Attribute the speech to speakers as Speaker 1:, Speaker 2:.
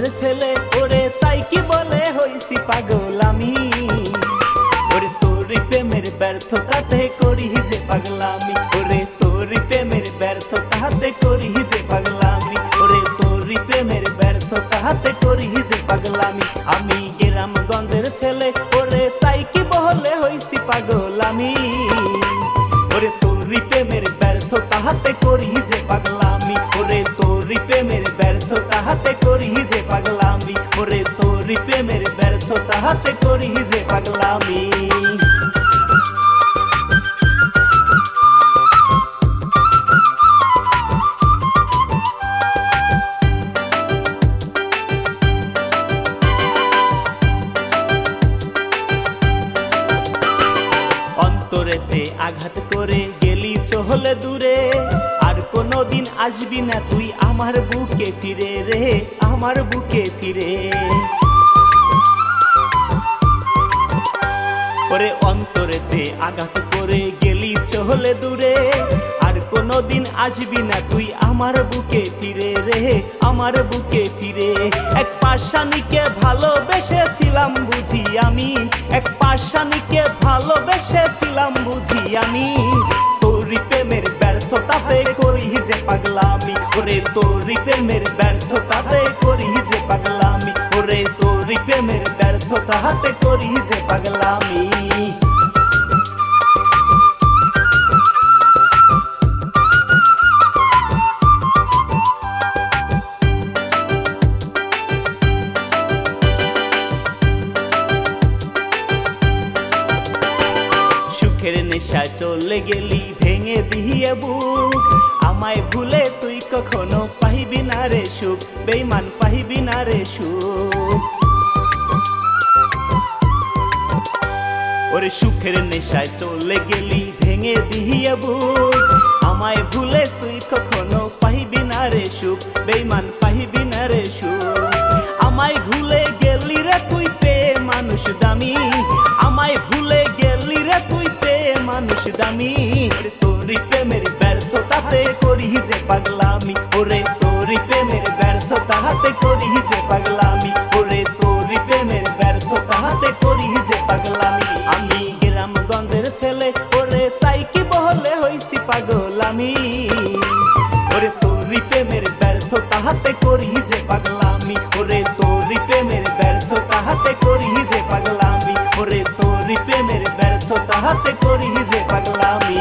Speaker 1: মনের ছেলে, ওরে তাই কি বলে? হইছি পাগল আমি। ওরে তোর প্রেমের ব্যর্থতাতে করি যে পাগলামি। ওরে তোর প্রেমের ব্যর্থতাতে করি যে পাগলামি। ওরে তোর প্রেমের ব্যর্থতাতে করি যে পাগলামি। আমি গ্রামগঞ্জের ছেলে, ওরে তাই কি বলে? হইছি পাগল আমি ওরে তোর প্রেমের ব্যর্থতাতে করি যে পাগলামি। ওরে তোর প্রেমের ব্যর্থতাতে করি প্রেমের ব্যর্থতা হাতে করি যে পাগলামি। আঘাত করে গেলি চহলে দূরে। আর কোনোদিন আসবি না তুই আমার বুকে ফিরে রে, আমার বুকে ফিরে। আঘাত করে গেলি চহলে দূরে। আর কোনোদিন আসবি না তুই আমার বুকে ফিরে রে, আমার বুকে ফিরে। এক পাশানিকে ভালোবেসেছিলাম বুঝি আমি, এক পাশানিকে ভালোবেসেছিলাম বুঝি আমি। তোরি প্রেমের ব্যর্থতাতে করি যে পাগলামি, ওরে তোরি প্রেমের ব্যর্থতাতে করি যে পাগলামি, ওরে তোরি প্রেমের ব্যর্থতাতে করি যে পাগলামি। সুখের নেশা চলে গেলি, ভেঙে দিয়ে বুক। আমায় ভুলে তুই কখনো পাইবি না রে সুখ বেইমান পাইবি না রে সুখ। ওরে সুখের নেশায় চলে গেলি, ভেঙে দিয়ে বুক। আমায় ভুলে তুই কখনো পাইবি না রে সুখ বেইমান পাইবি না রে সুখ। আমায় ভুলে গেলি রে তুই পে মানুষ দামি। ব্যর্থতাতে করি যে পাগলামি, ওরে তোরি প্রেমের ব্যর্থতাতে করি যে পাগলামি, ওরে তোরি প্রেমের ব্যর্থতাতে করি যে পাগলামি। আমি গ্রামগঞ্জের ছেলে, ওরে তাই কি বহলে হইছি পাগল আমি ওরে তোরি প্রেমের ব্যর্থতাতে করি যে পাগলামি, ওরে তোরি প্রেমের ব্যর্থতাতে করি যে পাগলামি, ওরে তোরি প্রেমের ব্যর্থতাতে করি যে পাগলামি।